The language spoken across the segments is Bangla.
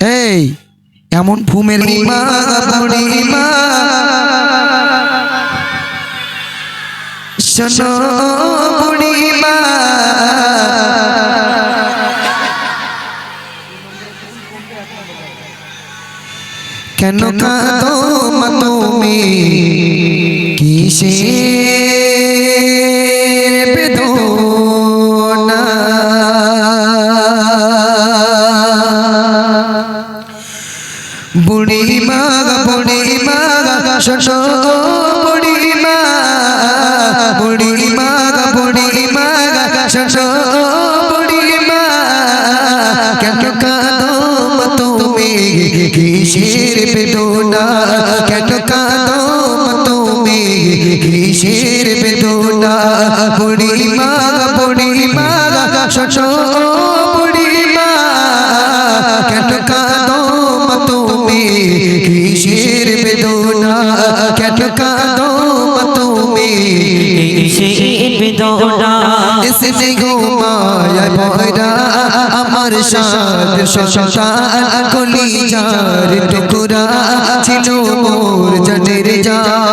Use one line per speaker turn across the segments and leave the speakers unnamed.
এই এমন মা কেন কাঁদো মা তুমি? কিসের বুড়ি মা বুড়ি মা শোনো বুড়ি মা কেন কাঁদো তুমি? কিসের বেদনা? কেন কাঁদো তুমি? কিসের বেদনা? এসে ঘুমায় ভরা আমার সাদ সন্তান কলিজার টুকুরা ছিল মোর জনের জান।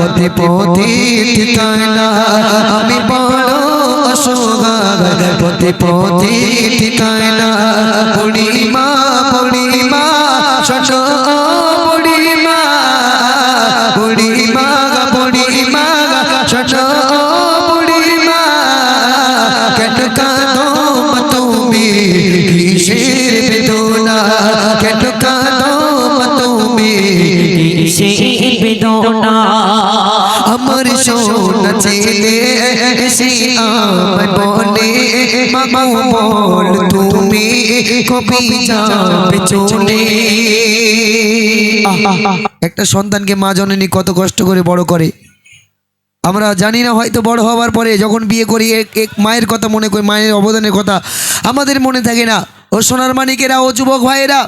পথে পথে ঠিকানা, আমি বড় অসহায় পথে পথে ঠিকানা পূর্ণিমা পূর্ণিমা ছোট পূর্ণিমা পূর্ণিমা পূর্ণিমা ছোট পূর্ণিমা কেন তুমি বেদনা? কেন তুমি
বেদনা?
বলে বল তুমি কবি যাবে চলে। একটা সন্তানকে মা জননী কত কষ্ট করে বড় করে। আমরা জানি না হয়তো বড় হওয়ার পরে যখন বিয়ে করি এক এক মায়ের কথা মনে করি মায়ের অবদানের কথা আমাদের মনে থাকে না। ও সোনার মানিকেরা ও যুবক ভাইয়েরা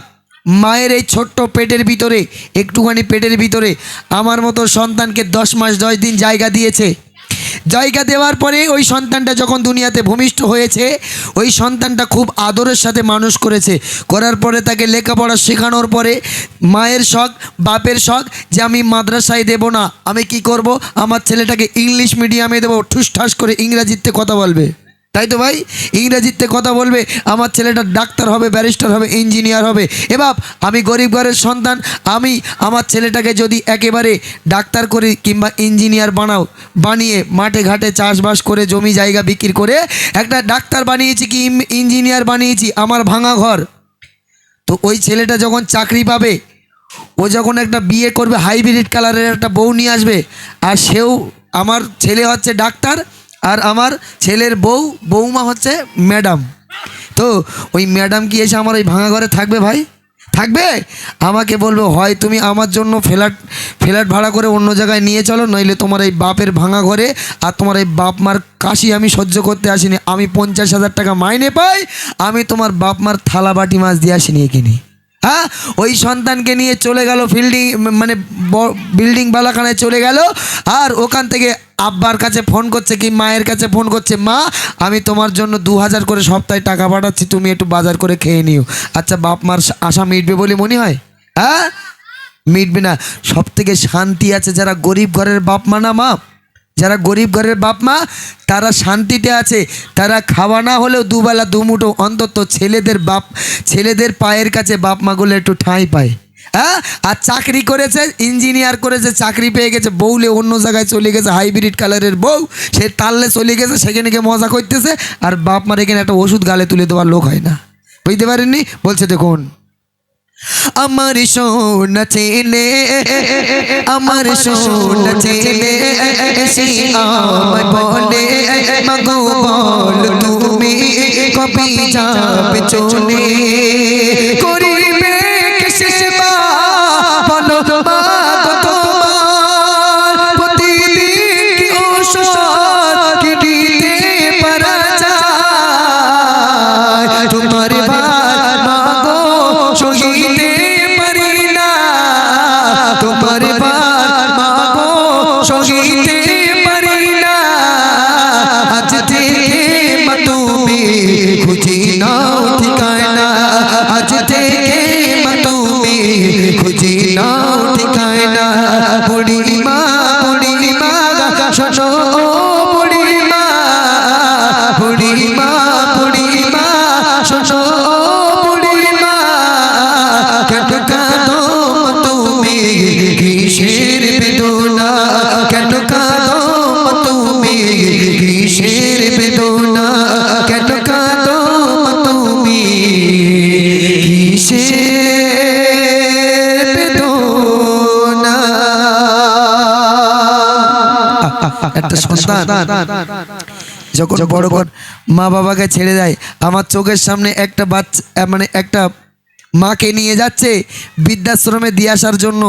মায়ের এই ছোট্ট পেটের ভিতরে একটুখানি পেটের ভিতরে আমার মতো সন্তানকে দশ মাস দশ দিন জায়গা দিয়েছে। জায়গা দেওয়ার পরে ওই সন্তানটা যখন দুনিয়াতে ভূমিষ্ঠ হয়েছে, ওই সন্তানটা খুব আদরের সাথে মানুষ করেছে। করার পরে তাকে লেখাপড়া শেখানোর পরে মায়ের শখ, বাপের শখ যে আমি মাদ্রাসায় দেব না। আমি কি করব? আমার ছেলেটাকে ইংলিশ মিডিয়ামে দেবো। ঠুসঠাস করে ইংরাজিতে কথা বলবে। তাই তো ভাই? ইংরেজিতে কথা বলবে, আমার ছেলেটা ডাক্তার হবে, ব্যারিস্টার হবে, ইঞ্জিনিয়ার হবে। এবার আমি গরিব ঘরের সন্তান, আমি আমার ছেলেটাকে যদি একেবারে ডাক্তার করি কিংবা ইঞ্জিনিয়ার বানাও, বানিয়ে মাঠে ঘাটে চাষবাস করে, জমি জায়গা বিক্রি করে, একটা ডাক্তার বানিয়েছি কি ইঞ্জিনিয়ার বানিয়েছি, আমার ভাঙা ঘর। তো ওই ছেলেটা যখন চাকরি পাবে, ও যখন একটা বিয়ে করবে, হাইব্রিড কালারের একটা বউ নিয়ে আসবে, আর সেও, আমার ছেলে হচ্ছে ডাক্তার আর আমার ছেলের বউ বৌমা হচ্ছে ম্যাডাম। তো ওই ম্যাডাম কি এসে আমার ওই ভাঙা ঘরে থাকবে ভাই? থাকবে? আমাকে বলবে, হয়, তুমি আমার জন্য ফ্ল্যাট ফ্ল্যাট ভাড়া করে অন্য জায়গায় নিয়ে চলো, নইলে তোমার এই বাপের ভাঙা ঘরে আর তোমার এই বাপ মার কাশি আমি সহ্য করতে আসিনি। আমি পঞ্চাশ হাজার টাকা মাইনে পাই, আমি তোমার বাপ মার থালা বাটি মাছ দিয়ে আসিনি এখানে। হ্যাঁ? ওই সন্তানকে নিয়ে চলে গেল ফিল্ডিং মানে বিল্ডিং বালাখানায় চলে গেল। আর ওখান থেকে আব্বার কাছে ফোন করছে কি মায়ের কাছে ফোন করছে, মা, আমি তোমার জন্য দু হাজার করে সপ্তাহে টাকা পাঠাচ্ছি, তুমি একটু বাজার করে খেয়ে নিও। আচ্ছা বাপ মার আশা মিটবে বলে মনে হয়? হ্যাঁ? মিটবে না। সব থেকে শান্তি আছে যারা গরিব ঘরের বাপ মা না মা। যারা গরিব ঘরের বাপ মা, তারা শান্তিতে আছে। তারা খাওয়া না হলেও দুবেলা দুমুঠো অন্তত ছেলেদের বাপ, ছেলেদের পায়ের কাছে বাপ মাগুলো একটু ঠাঁই পায়। হ্যাঁ? আর চাকরি করেছে ইঞ্জিনিয়ার করেছে, চাকরি পেয়ে গেছে, বউলে অন্য জায়গায় চলে গেছে হাইব্রিড কালারের বউ, সে তাললে চলে গেছে, সেখানে গিয়ে মজা করতেছে, আর বাপ মার এখানে একটা ওষুধ গালে তুলে দেওয়ার লোক হয় না। বুঝতে পারেননি? বলছে দেখুন আমার সোন ছেলে আমার সোন এসে আমায় বলে মগো বল তুমি কবি যাবে চলে? একটা সন্তান। যখন বড় বড় মা বাবাকে ছেড়ে দেয়। আমার চোখের সামনে একটা বাচ্চা মানে একটা মাকে নিয়ে যাচ্ছে, বৃদ্ধাশ্রমে দিয়ে আসার জন্য।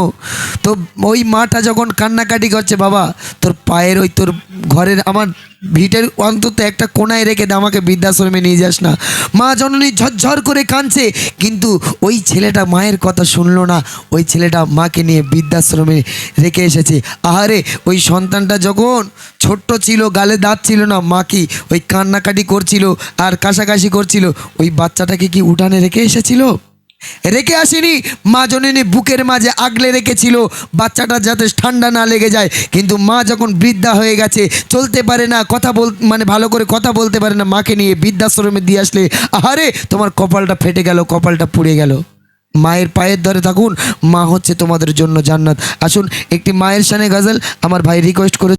তো ওই মাটা যখন কান্নাকাটি করছে, বাবা, তোর পায়ের ওই তোর ঘরের আমার ভিটের অন্তত একটা কোনায় রেখে দে, আমাকে বৃদ্ধাশ্রমে নিয়ে যাস না। মা জননী ঝরঝর করে কাঁদছে, কিন্তু ওই ছেলেটা মায়ের কথা শুনলো না। ওই ছেলেটা মাকে নিয়ে বৃদ্ধাশ্রমে রেখে এসেছে। আহারে, ওই সন্তানটা যখন ছোট্ট ছিল, গালে দাঁত ছিল না, মা কি ওই কান্নাকাটি করছিল আর কাশাকাশি করছিল, ওই বাচ্চাটাকে কি উঠানে রেখে এসেছিল? রেখে আসেনি। মা জননী বুকের মাঝে আগলে রেখেছিল। বাচ্চাটা যাতে ঠান্ডা না লেগে যায়। কিন্তু মা যখন বৃদ্ধা হয়ে গেছে, চলতে পারে না, কথা বল মানে ভালো করে কথা বলতে পারে না মাকে নিয়ে বৃদ্ধাশ্রমে দিয়ে আসলে, আহারে, তোমার কপালটা ফেটে গেল, কপালটা পুড়ে গেল। মায়ের পায়ের ধরে থাকুন, মা হচ্ছে তোমাদের জন্য জান্নাত। আসুন, একটি মায়ের সানে গজল আমার ভাই রিকোয়েস্ট করে